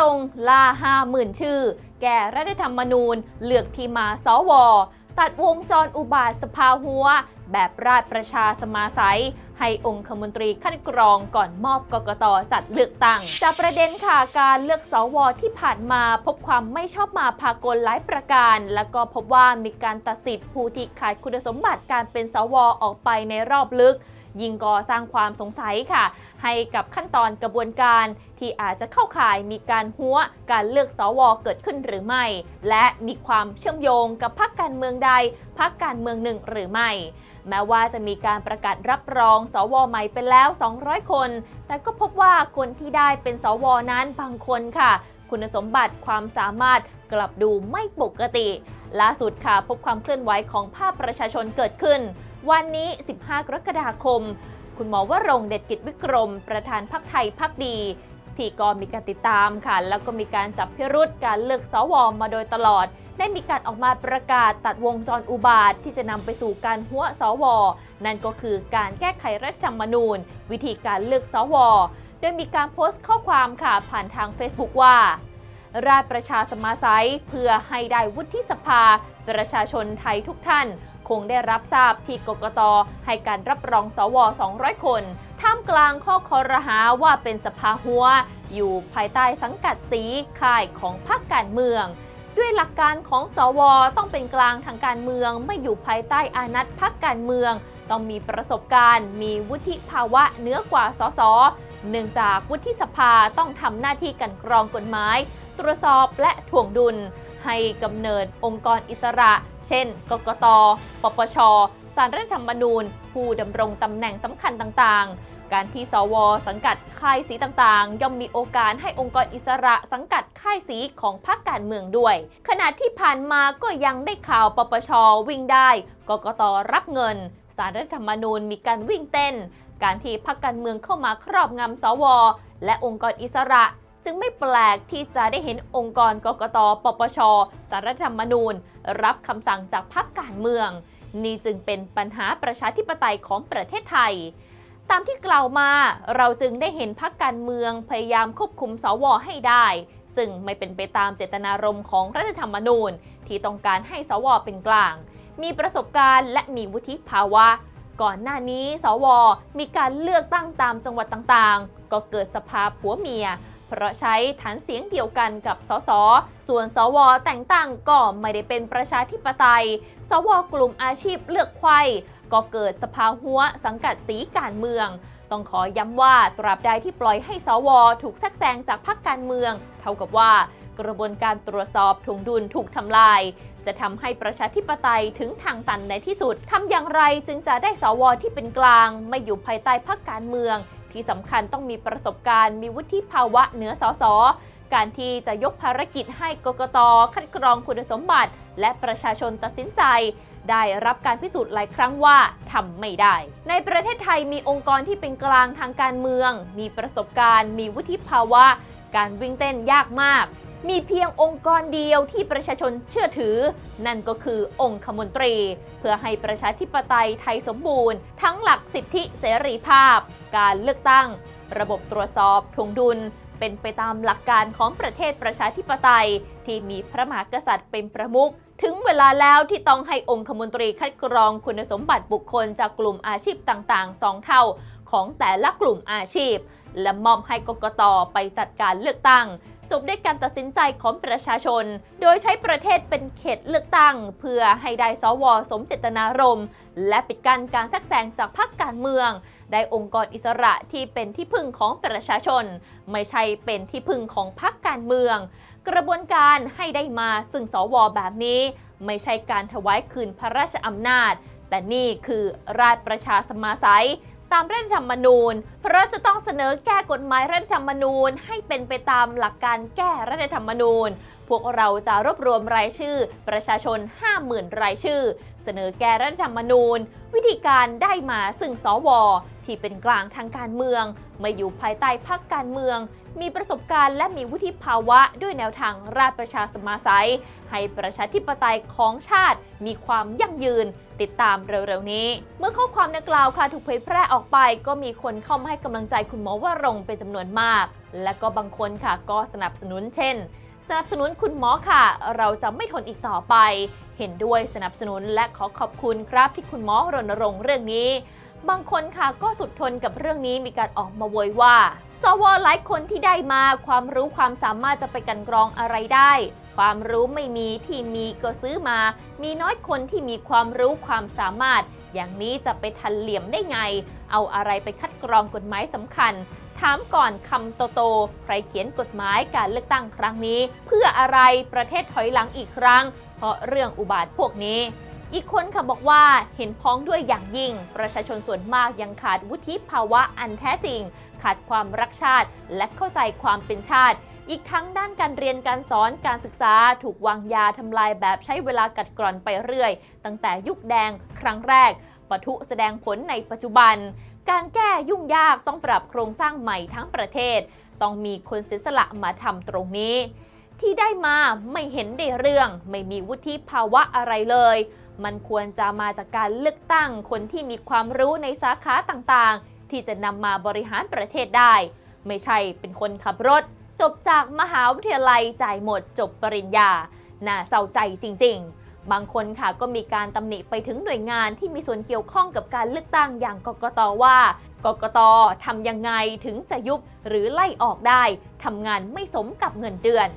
รงล่าห้าหมื่นชื่อ แก่รัฐธรรมนูญ เลือกที่มาสว ตัดวงจรอุบาทสภาหัว แบบราชประชาสมาสัย ให้องคมนตรีคัดกรองก่อนมอบกกตจัดเลือกตั้ง จากประเด็นค่ะการเลือกสวที่ผ่านมาพบความไม่ชอบมาพากลหลายประการ แล้วก็พบว่ามีการตัดสิทธิ์ผู้ที่ขาดคุณสมบัติการเป็นสวออกไปในรอบลึก ยิ่งก่อสร้างความสงสัยค่ะ ให้กับขั้นตอนกระบวนการที่อาจจะเข้าข่ายมีการหัวการเลือกสวเกิดขึ้นหรือไม่ และมีความเชื่อมโยงกับพรรคการเมืองใดพรรคการเมืองหนึ่งหรือไม่ แม้ว่าจะมีการประกาศรับรองสวใหม่ไปแล้ว 200 คน แต่ก็พบว่าคนที่ได้เป็นสวนั้นบางคนค่ะคุณสมบัติความสามารถกลับดูไม่ปกติ ล่าสุดค่ะพบความเคลื่อนไหวของภาพประชาชนเกิดขึ้น วันนี้ 15 กรกฎาคม คุณหมอวรงเดชกิจวิกรม ประธานพักไทยพักดีที่ก็มีการติดตามค่ะ แล้วก็มีการจับพิรุษการเลือกสวมาโดยตลอด ได้มีการออกมาประกาศตัดวงจรอุบาทที่จะนำไปสู่การหัวสว นั่นก็คือการแก้ไขรัฐธรรมนูญ วิธีการเลือกสว โดยมีการโพสต์ข้อความค่ะผ่านทาง Facebook ว่า ราชประชาสมาสัยเพื่อให้ได้วุฒิสภา ประชาชนไทยทุกท่าน คงได้รับทราบที่กกตให้การรับรองสว 200 คนท่ามกลางข้อคอรหาว่าเป็นสภาหัว อยู่ภายใต้สังกัดสีข่ายของพรรคการเมือง ด้วยหลักการของสว ต้องเป็นกลางทางการเมืองไม่อยู่ภายใต้อานัตพรรคการเมือง ต้องมีประสบการณ์ มีวุฒิภาวะเหนือกว่าสสเนื่องจากวุฒิสภาต้องทำหน้าที่กันกรองกฎหมาย ตรวจสอบและถ่วงดุล ให้กำเนิดองค์กรอิสระ เช่น กกต ปปช สารรัฐธรรมนูญ ผู้ดำรงตำแหน่งสำคัญต่างๆ การที่สว สังกัดค่ายสีต่างๆ ย่อมมีโอกาสให้องค์กรอิสระสังกัดค่ายสีของพรรคการเมืองด้วย ขณะที่ผ่านมาก็ยังได้ข่าวปปช วิ่งได้ กกต รับเงิน สารรัฐธรรมนูญมีการวิ่งเต้น การที่พรรคการเมืองเข้ามาครอบงำสว และองค์กรอิสระ จึงไม่แปลกที่จะได้เห็นองค์กรกกต ปปช สารธรรมนูญ รับคำสั่งจากพรรคการเมือง นี่จึงเป็นปัญหาประชาธิปไตยของประเทศไทย ตามที่กล่าวมาเราจึงได้เห็นพรรคการเมืองพยายามควบคุมสวให้ได้ ซึ่งไม่เป็นไปตามเจตนารมณ์ของรัฐธรรมนูญ ที่ต้องการให้สวเป็นกลาง มีประสบการณ์และมีวุฒิภาวะก่อนหน้านี้ สว มีการเลือกตั้งตามจังหวัดต่างๆ ก็เกิดสภาผัวเมีย เพราะใช้ฐานเสียงเดียวกันกับสส ส่วนสว แต่งตั้งก็ไม่ได้เป็นประชาธิปไตย สวกลุ่มอาชีพเลือกไขว้ก็เกิดสภาหัวสังกัดสีการเมือง ต้องขอย้ำว่าตราบใดที่ปล่อยให้สว ถูกแทรกแซงจากพรรคการเมือง เท่ากับว่ากระบวนการตรวจสอบถุงดุลถูกทำลาย จะทำให้ประชาธิปไตยถึงทางตันในที่สุดทำอย่างไรจึงจะได้สวที่เป็นกลาง ไม่อยู่ภายใต้พรรคการเมือง ที่สำคัญต้องมีประสบการณ์มีวุฒิภาวะเหนือสสการที่จะยกภารกิจให้กกตคัดกรองคุณสมบัติ และประชาชนตัดสินใจ ได้รับการพิสูจน์หลายครั้งว่าทำไม่ได้ ในประเทศไทยมีองค์กรที่เป็นกลางทางการเมือง มีประสบการณ์ มีวุฒิภาวะ การวิ่งเต้นยากมาก มีเพียงองค์กรเดียวที่ประชาชนเชื่อถือ นั่นก็คือองค์คมนตรี เพื่อให้ประชาธิปไตยไทยสมบูรณ์ ทั้งหลักสิทธิเสรีภาพ การเลือกตั้ง ระบบตรวจสอบทวงดุล เป็นไปตามหลักการของประเทศประชาธิปไตย ที่มีพระมหากษัตริย์เป็นประมุขถึงเวลาแล้วที่ต้องให้องค์คมนตรีคัดกรองคุณสมบัติบุคคลจากกลุ่มอาชีพต่างๆสองเท่าของแต่ละกลุ่มอาชีพ และมอบให้กกตไปจัดการเลือกตั้ง จบด้วยการตัดสินใจของประชาชน โดยใช้ประเทศเป็นเขตเลือกตั้ง เพื่อให้ได้สวสมเจตนารมณ์ และปิดกั้นการแทรกแซงจากพรรคการเมือง ได้องค์กรอิสระที่เป็นที่พึ่งของประชาชน ไม่ใช่เป็นที่พึ่งของพรรคการเมือง กระบวนการให้ได้มาซึ่งสวแบบนี้ ไม่ใช่การถวายคืนพระราชอำนาจ แต่นี่คือราชประชาสมาสัย ตามรัฐธรรมนูญ เพราะจะต้องเสนอแก้กฎหมายรัฐธรรมนูญ ให้เป็นไปตามหลักการแก้รัฐธรรมนูญ พวกเราจะรวบรวมรายชื่อ ประชาชน 50,000 รายชื่อ เสนอแก้รัฐธรรมนูญ วิธีการได้มาซึ่งสวที่เป็นกลางทางการเมืองไม่อยู่ภายใต้พรรคการเมือง มีประสบการณ์และมีวุฒิภาวะด้วยแนวทางราชประชาสมาสัย ให้ประชาธิปไตยของชาติมีความยั่งยืนติดตามเร็วๆนี้ เมื่อข้อความดังกล่าวค่ะถูกเผยแพร่ออกไป ก็มีคนเข้ามาให้กำลังใจคุณหมอวรงเป็นจำนวนมาก และก็บางคนค่ะก็สนับสนุนเช่น สนับสนุนคุณหมอค่ะ เราจะไม่ทนอีกต่อไป เห็นด้วยสนับสนุนและขอขอบคุณครับที่คุณหมอรณรงค์เรื่องนี้ บางคนค่ะก็สุดทนกับเรื่องนี้มีการออกมาโวยว่า สวหลายคนที่ได้มาความรู้ความสามารถจะไปกันกรองอะไรได้ ความรู้ไม่มีที่มีก็ซื้อมา มีน้อยคนที่มีความรู้ความสามารถ อย่างนี้จะไปทันเหลี่ยมได้ไง เอาอะไรไปคัดกรองกฎหมายสำคัญ ถามก่อนคำโตๆ ใครเขียนกฎหมายการเลือกตั้งครั้งนี้ เพื่ออะไรประเทศถอยหลังอีกครั้ง เพราะเรื่องอุบาทพวกนี้ อีกคนค่ะบอกว่าเห็นพ้องด้วยอย่างยิ่ง ประชาชนส่วนมากยังขาดวุฒิภาวะอันแท้จริง ขาดความรักชาติ และเข้าใจความเป็นชาติอีกทั้งด้านการเรียนการสอนการศึกษาถูกวางยาทำลายแบบใช้เวลากัดกร่อนไปเรื่อย ตั้งแต่ยุคแดงครั้งแรกปะทุแสดงผลในปัจจุบัน การแก้ยุ่งยากต้องปรับโครงสร้างใหม่ทั้งประเทศ ต้องมีคนเสียสละมาทำตรงนี้ ที่ได้มาไม่เห็นได้เรื่อง ไม่มีวุฒิภาวะอะไรเลย มันควรจะมาจากการเลือกตั้งคนที่มีความรู้ในสาขาต่างๆ ที่จะนำมาบริหารประเทศได้ ไม่ใช่เป็นคนขับรถ จบจากมหาวิทยาลัยจ่ายหมดจบปริญญาน่าเศร้าใจจริง ๆ บางคนค่ะก็มีการตำหนิไปถึงหน่วยงานที่มีส่วนเกี่ยวข้องกับการเลือกตั้งอย่างกกตว่ากกตทำยังไงถึงจะยุบหรือไล่ออกได้ทำงานไม่สมกับเงินเดือน